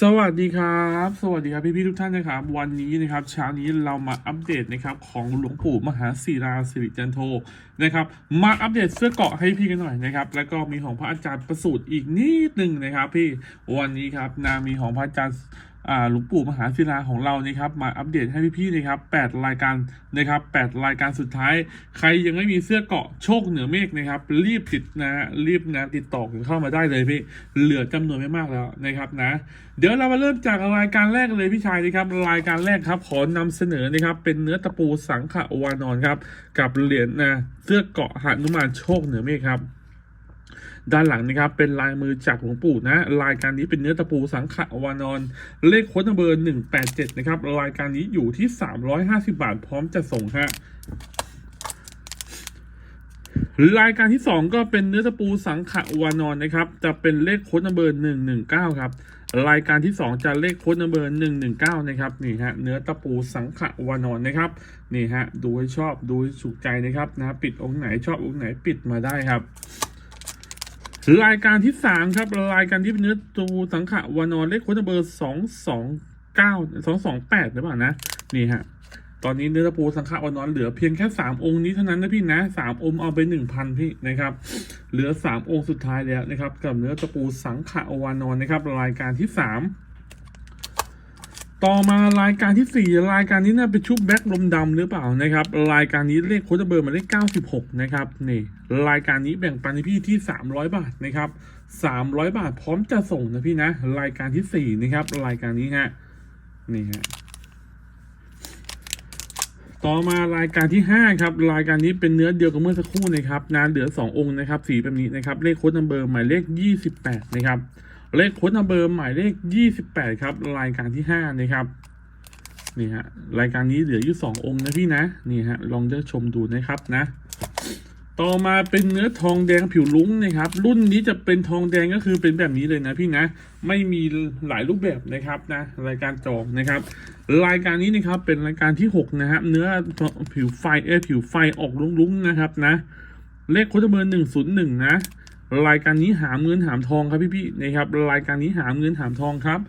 สวัสดีครับ สวัสดีครับพี่พี่ๆทุกท่านนะครับ วันนี้นะครับเช้านี้เรามาอัปเดตนะครับของหลวงปู่มหาศิราสิริจันโทนะครับ มาอัปเดตเสื้อเกาะให้พี่กันหน่อยนะครับ แล้วก็มีของพระอาจารย์ประสูตรอีกนิดหนึ่งนะครับ พี่วันนี้ครับนามีของพระอาจารย์ หลวงปู่มหาศิลาของเรานะครับมาอัปเดตให้พี่ๆนะครับแปดรายการนะครับแปดรายการสุดท้าย ใครยังไม่มีเสื้อเกาะโชคเหนือเมฆนะครับ รีบติดนะรีบนะติดต่อกันเข้ามาได้เลยพี่เหลือจำนวนไม่มากแล้วนะครับนะ เดี๋ยวเรามาเริ่มจากรายการแรกเลยพี่ชายนะครับรายการแรกครับขอนำเสนอนะครับเป็นเนื้อตะปูสังขวานอนครับกับเหรียญนะเสื้อเกาะหนุมานโชคเหนือเมฆครับ ด้านหลังนะครับเป็นลายมือจากหลวงปู่นะรายการนี้เป็นเนื้อตะปูสังขวานอน เลขโค้ดเบอร์หนึ่งแปดเจ็ดนะครับรายการนี้อยู่ที่สามร้อยห้าสิบาทพร้อมจะส่งฮะรายการที่สองก็เป็นเนื้อตะปูสังขวานอนนะครับ จะเป็นเลขโค้ดนัมเบอร์หนึ่งหนึ่งเก้าครับ รายการที่สองจะเลขโค้ดนัมเบอร์หนึ่งหนึ่งเก้านะครับนี่ฮะเนื้อตะปูสังขวานอนนะครับนี่ฮะดูให้ชอบดูให้ถูกใจนะครับนะปิดองค์ไหนชอบองค์ไหนปิดมาได้ครับ รายการที่สามครับ รายการที่เป็นเนื้อตะปูสังขวานอนเลขโค้ดนัมเบอร์สองสองเก้าสองสองแปดหรือเปล่านะ นี่ฮะ ตอนนี้เนื้อตะปูสังฆวานอนเหลือเพียงแค่สามองค์นี้เท่านั้นนะพี่นะสามองค์เอาไปหนึ่งพันพี่นะครับ เหลือสามองค์สุดท้ายแล้วนะครับ กับเนื้อตะปูสังฆวานอนนะครับ รายการที่สาม ต่อมารายการที่สี่รายการนี้น่าเป็นชุบแบ็คลมดำหรือเปล่านะครับ รายการนี้เลขโค้ดเบอร์มาเลขเก้าสิบหกนะครับนี่รายการนี้แบ่งปันให้พี่ที่สามร้อยบาทนะครับสามร้อยบาทพร้อมจะส่งนะพี่นะ รายการที่สี่นะครับ รายการนี้ฮะนี่ฮะต่อมารายการที่ห้าครับรายการนี้เป็นเนื้อเดียวกับเมื่อสักครู่นะครับนานเหลือสององค์นะครับสีแบบนี้นะครับเลขโค้ดนัมเบอร์หมายเลขยี่สิบแปดนะครับ เลขค้ดนัมเบอร์หมายเลขยี่สิบแปดครับ รายการที่ห้านะครับนี่ฮะรายการนี้เหลืออยู่สององค์นะพี่นะนี่ฮะลองเลือกชมดูนะครับนะ ต่อมาเป็นเนื้อทองแดงผิวลุ้งนะครับ รุ่นนี้จะเป็นทองแดงก็คือเป็นแบบนี้เลยนะพี่นะ ไม่มีหลายรูปแบบนะครับนะรายการจองนะครับ รายการนี้นะครับเป็นรายการที่หกนะครับเนื้อผิวไฟเออผิวไฟออกลุ้งๆนะครับนะ เลขโค้ดเบอร์หนึ่งศูนย์หนึ่งนะ รายการนี้หาเงินหามทองครับพี่ๆนะครับ รายการนี้หาเงินหามทองครับ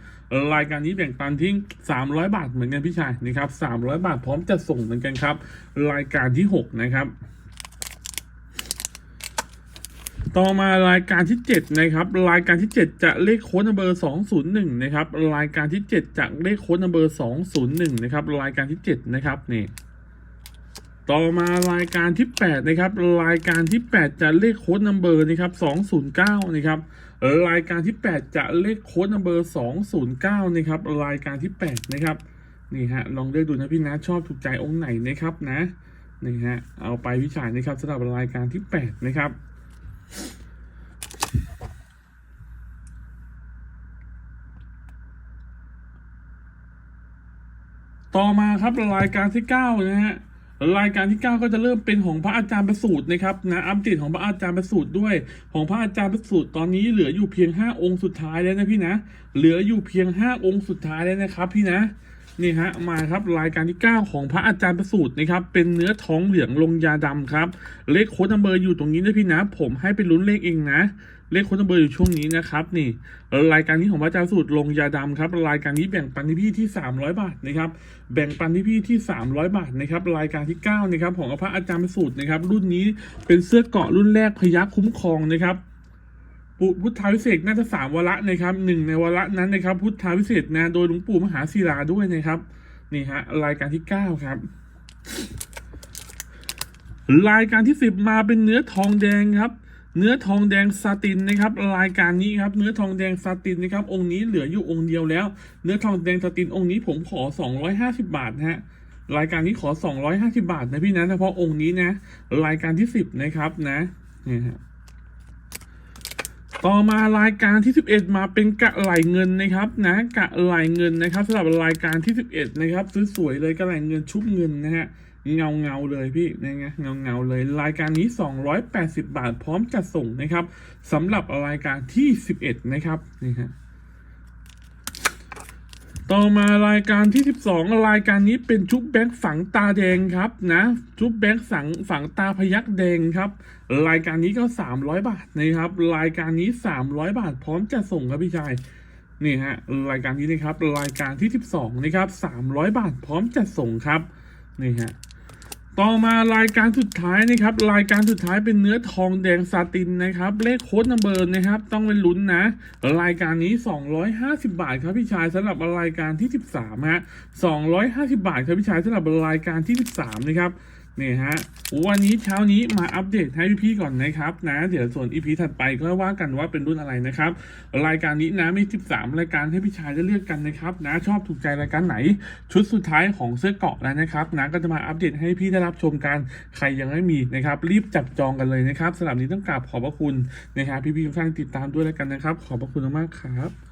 รายการนี้แบ่งปันทิ้งสามร้อยบาทเหมือนกันพี่ชายนะครับสามร้อยบาทพร้อมจะส่งเหมือนกันครับ รายการที่หกนะครับ ต่อมารายการที่ 7 นะครับ รายการที่ 7 จะเลขโค้ดนัมเบอร์ 201 นะครับ รายการที่ 7 จะเลขโค้ดนัมเบอร์ 201 นะครับ รายการที่ 7 นะครับนี่ ต่อมารายการที่ 8 นะครับ รายการที่ 8 จะเลขโค้ดนัมเบอร์นะครับ209 นะครับรายการที่ 8 จะเลขโค้ดนัมเบอร์209 นะครับ รายการที่ 8 นะครับนี่ฮะลองเลือกดูนะพี่นะชอบถูกใจองค์ไหนนะครับนะนี่ฮะเอาไปวิจารณ์นะครับสำหรับรายการที่ 8 นะครับต่อมาครับรายการที่เก้านะฮะ รายการที่เก้าก็จะเริ่มเป็นของพระอาจารย์ประสูตรนะครับนะอัปเดตของพระอาจารย์ประสูตรด้วย ของพระอาจารย์ประสูตรตอนนี้เหลืออยู่เพียงห้าองค์สุดท้ายแล้วนะพี่นะ เหลืออยู่เพียงห้าองค์สุดท้ายแล้วนะครับพี่นะ นี่ฮะมาครับรายการที่ 9 ของพระอาจารย์ประสูตรนะครับเป็นเนื้อท้องเหลืองลงยาดำครับ เลขโค้ดนัมเบอร์อยู่ตรงนี้นะพี่นะ ผมให้เป็นลุ้นเลขเองนะ เลขโค้ดนัมเบอร์อยู่ช่วงนี้นะครับนี่รายการนี้ของพระอาจารย์ประสูตรลงยาดำครับรายการนี้แบ่งปันที่พี่ที่ 300 บาทนะครับแบ่งปันที่พี่ที่ 300 บาทนะครับรายการที่9นะครับของพระอาจารย์ประสูตรนะครับรุ่นนี้เป็นเสื้อเกาะรุ่นแรกพยัคฆ์คุ้มครองนะครับ ปุพุทธาวิเศษน่าจะสามวระนะครับหนึ่งในวระนั้นนะครับ พุทธาวิเศษนะโดยหลวงปู่มหาศิลาด้วยนะครับนี่ฮะรายการที่เก้าครับ รายการที่สิบมาเป็นเนื้อทองแดงครับ เนื้อทองแดงซาตินนะครับ รายการนี้ครับ เนื้อทองแดงซาตินนะครับ องค์นี้เหลืออยู่องค์เดียวแล้ว เนื้อทองแดงซาตินองค์นี้ผมขอสองร้อยห้าสิบบาทนะฮะรายการนี้ขอสองร้อยห้าสิบาทนะพี่นะเฉพาะองค์นี้นะ รายการที่สิบนะครับนะนี่ฮะ ต่อมารายการที่ 11 มาเป็นกะไหลเงินนะครับนะกะไหลเงินนะครับสำหรับรายการที่ 11 นะครับสวยๆเลยกะไหลเงินชุบเงินนะฮะเงาเงาเลยพี่นะไงเงาเงาเลย รายการนี้ 280 บาทพร้อมจัดส่งนะครับสำหรับรายการที่ 11 นะครับนี่ฮะ ต่อมารายการที่ 12 รายการนี้เป็นชุบแบงค์ฝังตาแดงครับนะชุบแบงค์ฝังฝังตาพยักแดงครับ รายการนี้ก็ 300 บาทนะครับ รายการนี้ 300 บาทพร้อมจะส่งครับพี่ชายนี่ฮะรายการนี้นะครับรายการที่ 12 นะครับ 300 บาทพร้อมจะส่งครับนี่ฮะ ต่อมารายการสุดท้ายนะครับ รายการสุดท้ายเป็นเนื้อทองแดงซาตินนะครับ เลขโค้ดนัมเบอร์นะครับ ต้องเป็นลุ้นนะ รายการนี้ 250 บาทครับพี่ชายสำหรับรายการที่ 13ฮะ250 บาทครับพี่ชายสำหรับรายการที่ 13 นะครับ นี่ฮะวันนี้เช้านี้มาอัปเดตให้พี่ๆก่อนนะครับนะ เดี๋ยวส่วนอีพีถัดไปก็ว่ากันว่าเป็นรุ่นอะไรนะครับ รายการนี้นะมี 13 รายการให้พี่ชายได้เลือกกันนะครับนะชอบถูกใจรายการไหน ชุดสุดท้ายของเสื้อเกาะแล้วนะครับนะก็จะมาอัปเดตให้พี่ได้รับชมกันใครยังไม่มีนะครับ รีบจับจองกันเลยนะครับสำหรับนี้ต้องกราบขอบพระคุณนะครับพี่ๆทุกท่านติดตามด้วยแล้วกันนะครับ ขอบพระคุณมากครับ